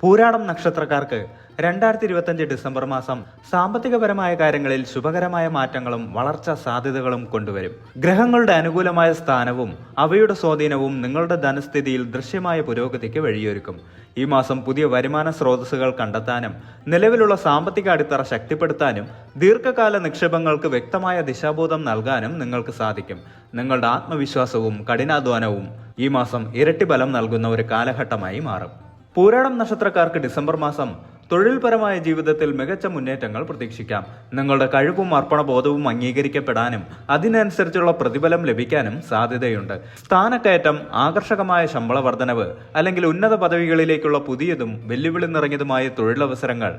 പൂരാടം നക്ഷത്രക്കാർക്ക് രണ്ടായിരത്തി ഇരുപത്തഞ്ച് ഡിസംബർ മാസം സാമ്പത്തികപരമായ കാര്യങ്ങളിൽ ശുഭകരമായ മാറ്റങ്ങളും വളർച്ചാ സാധ്യതകളും കൊണ്ടുവരും. ഗ്രഹങ്ങളുടെ അനുകൂലമായ സ്ഥാനവും അവയുടെ സ്വാധീനവും നിങ്ങളുടെ ധനസ്ഥിതിയിൽ ദൃശ്യമായ പുരോഗതിക്ക് വഴിയൊരുക്കും. ഈ മാസം പുതിയ വരുമാന സ്രോതസ്സുകൾ കണ്ടെത്താനും നിലവിലുള്ള സാമ്പത്തിക അടിത്തറ ശക്തിപ്പെടുത്താനും ദീർഘകാല നിക്ഷേപങ്ങൾക്ക് വ്യക്തമായ ദിശാബോധം നൽകാനും നിങ്ങൾക്ക് സാധിക്കും. നിങ്ങളുടെ ആത്മവിശ്വാസവും കഠിനാധ്വാനവും ഈ മാസം ഇരട്ടി ബലം നൽകുന്ന ഒരു കാലഘട്ടമായി മാറും. പൂരാടം നക്ഷത്രക്കാർക്ക് ഡിസംബർ മാസം തൊഴിൽപരമായ ജീവിതത്തിൽ മികച്ച മുന്നേറ്റങ്ങൾ പ്രതീക്ഷിക്കാം. നിങ്ങളുടെ കഴിവും അർപ്പണബോധവും അംഗീകരിക്കപ്പെടാനും അതിനനുസരിച്ചുള്ള പ്രതിഫലം ലഭിക്കാനും സാധ്യതയുണ്ട്. സ്ഥാനക്കയറ്റം ആകർഷകമായ ശമ്പള വർധനവ് അല്ലെങ്കിൽ ഉന്നത പദവികളിലേക്കുള്ള പുതിയതും വെല്ലുവിളി നിറഞ്ഞതുമായ തൊഴിലവസരങ്ങൾ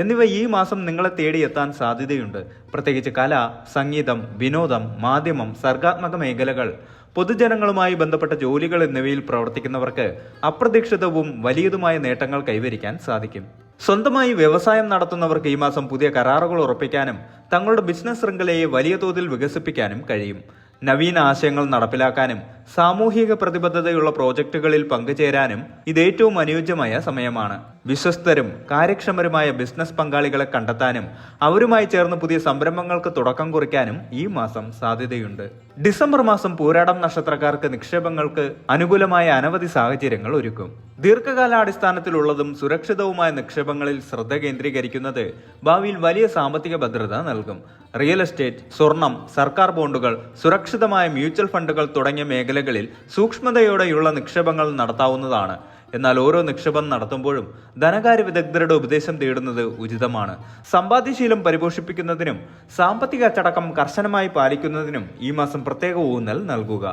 എന്നിവ ഈ മാസം നിങ്ങളെ തേടിയെത്താൻ സാധ്യതയുണ്ട്. പ്രത്യേകിച്ച് കല സംഗീതം വിനോദം മാധ്യമം സർഗാത്മക മേഖലകൾ പൊതുജനങ്ങളുമായി ബന്ധപ്പെട്ട ജോലികൾ എന്നിവയിൽ പ്രവർത്തിക്കുന്നവർക്ക് അപ്രതീക്ഷിതവും വലിയതുമായ നേട്ടങ്ങൾ കൈവരിക്കാൻ സാധിക്കും. സ്വന്തമായി വ്യവസായം നടത്തുന്നവർക്ക് ഈ മാസം പുതിയ കരാറുകൾ ഉറപ്പിക്കാനും തങ്ങളുടെ ബിസിനസ് ശൃംഖലയെ വലിയ തോതിൽ വികസിപ്പിക്കാനും കഴിയും. നവീന ആശയങ്ങൾ നടപ്പിലാക്കാനും സാമൂഹിക പ്രതിബദ്ധതയുള്ള പ്രോജക്റ്റുകളിൽ പങ്കുചേരാനും ഇത് ഏറ്റവും അനുയോജ്യമായ സമയമാണ്. വിശ്വസ്തരും കാര്യക്ഷമരുമായ ബിസിനസ് പങ്കാളികളെ കണ്ടെത്താനും അവരുമായി ചേർന്ന് പുതിയ സംരംഭങ്ങൾക്ക് തുടക്കം കുറിക്കാനും ഈ മാസം സാധ്യതയുണ്ട്. ഡിസംബർ മാസം പൂരാടം നക്ഷത്രക്കാർക്ക് നിക്ഷേപങ്ങൾക്ക് അനുകൂലമായ അനവധി സാഹചര്യങ്ങൾ ഒരുക്കും. ദീർഘകാലാടിസ്ഥാനത്തിലുള്ളതും സുരക്ഷിതവുമായ നിക്ഷേപങ്ങളിൽ ശ്രദ്ധ കേന്ദ്രീകരിക്കുന്നത് ഭാവിയിൽ വലിയ സാമ്പത്തിക ഭദ്രത നൽകും. റിയൽ എസ്റ്റേറ്റ് സ്വർണം സർക്കാർ ബോണ്ടുകൾ സുരക്ഷിതമായ മ്യൂച്വൽ ഫണ്ടുകൾ തുടങ്ങിയ മേഖലകളിൽ സൂക്ഷ്മതയോടെയുള്ള നിക്ഷേപങ്ങൾ നടത്താവുന്നതാണ്. എന്നാൽ ഓരോ നിക്ഷേപം നടത്തുമ്പോഴും ധനകാര്യ വിദഗ്ധരുടെ ഉപദേശം തേടുന്നത് ഉചിതമാണ്. സമ്പാദ്യശീലം പരിപോഷിപ്പിക്കുന്നതിനും സാമ്പത്തിക അച്ചടക്കം കർശനമായി പാലിക്കുന്നതിനും ഈ മാസം പ്രത്യേക ഊന്നൽ നൽകുക.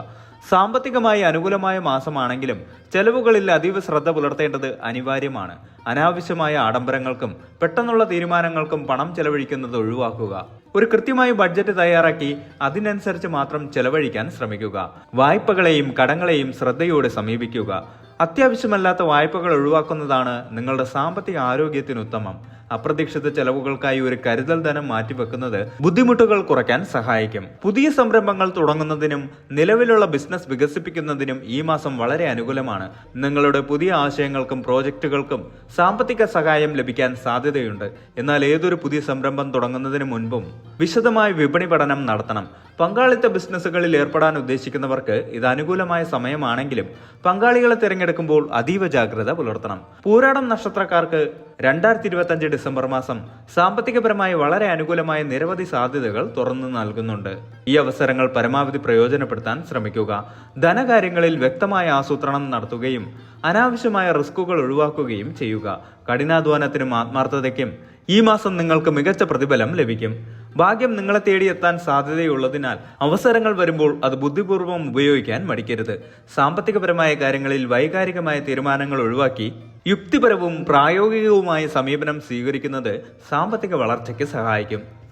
സാമ്പത്തികമായി അനുകൂലമായ മാസമാണെങ്കിലും ചെലവുകളിൽ അതീവ ശ്രദ്ധ പുലർത്തേണ്ടത് അനിവാര്യമാണ്. അനാവശ്യമായ ആഡംബരങ്ങൾക്കും പെട്ടെന്നുള്ള തീരുമാനങ്ങൾക്കും പണം ചെലവഴിക്കുന്നത് ഒഴിവാക്കുക. ഒരു കൃത്യമായ ബഡ്ജറ്റ് തയ്യാറാക്കി അതിനനുസരിച്ച് മാത്രം ചെലവഴിക്കാൻ ശ്രമിക്കുക. വായ്പകളെയും കടങ്ങളെയും ശ്രദ്ധയോടെ സമീപിക്കുക. അത്യാവശ്യമല്ലാത്ത വായ്പകൾ ഒഴിവാക്കുന്നതാണ് നിങ്ങളുടെ സാമ്പത്തിക ആരോഗ്യത്തിന് ഉത്തമം അപ്രതീക്ഷിത ചെലവുകൾക്കായി ഒരു കരുതൽ ധനം മാറ്റിവെക്കുന്നത് ബുദ്ധിമുട്ടുകൾ കുറയ്ക്കാൻ സഹായിക്കും. പുതിയ സംരംഭങ്ങൾ തുടങ്ങുന്നതിനും നിലവിലുള്ള ബിസിനസ് വികസിപ്പിക്കുന്നതിനും ഈ മാസം വളരെ അനുകൂലമാണ്. നിങ്ങളുടെ പുതിയ ആശയങ്ങൾക്കും പ്രോജക്റ്റുകൾക്കും സാമ്പത്തിക സഹായം ലഭിക്കാൻ സാധ്യതയുണ്ട്. എന്നാൽ ഏതൊരു പുതിയ സംരംഭം തുടങ്ങുന്നതിന് മുൻപും വിശദമായ വിപണി പഠനം നടത്തണം. പങ്കാളിത്ത ബിസിനസ്സുകളിൽ ഏർപ്പെടാൻ ഉദ്ദേശിക്കുന്നവർക്ക് ഇത് അനുകൂലമായ സമയമാണെങ്കിലും പങ്കാളികളെ തിരഞ്ഞെടുക്കുമ്പോൾ അതീവ ജാഗ്രത പുലർത്തണം. പൂരാടം നക്ഷത്രക്കാർക്ക് രണ്ടായിരത്തി ഇരുപത്തി ഡിസംബർ മാസം സാമ്പത്തികപരമായി വളരെ അനുകൂലമായ നിരവധി സാധ്യതകൾ തുറന്നു നൽകുന്നുണ്ട്. ഈ അവസരങ്ങൾ പരമാവധി പ്രയോജനപ്പെടുത്താൻ ശ്രമിക്കുക. ധനകാര്യങ്ങളിൽ വ്യക്തമായ ആസൂത്രണം നടത്തുകയും അനാവശ്യമായ റിസ്കുകൾ ഒഴിവാക്കുകയും ചെയ്യുക. കഠിനാധ്വാനത്തിനും ആത്മാർത്ഥതയ്ക്കും ഈ മാസം നിങ്ങൾക്ക് മികച്ച പ്രതിഫലം ലഭിക്കും. ഭാഗ്യം നിങ്ങളെ തേടിയെത്താൻ സാധ്യതയുള്ളതിനാൽ അവസരങ്ങൾ വരുമ്പോൾ അത് ബുദ്ധിപൂർവം ഉപയോഗിക്കാൻ മടിക്കരുത്. സാമ്പത്തികപരമായ കാര്യങ്ങളിൽ വൈകാരികമായ തീരുമാനങ്ങൾ ഒഴിവാക്കി യുക്തിപരവും പ്രായോഗികവുമായ സമീപനം സ്വീകരിക്കുന്നത് സാമ്പത്തിക വളർച്ചയ്ക്ക് സഹായിക്കും.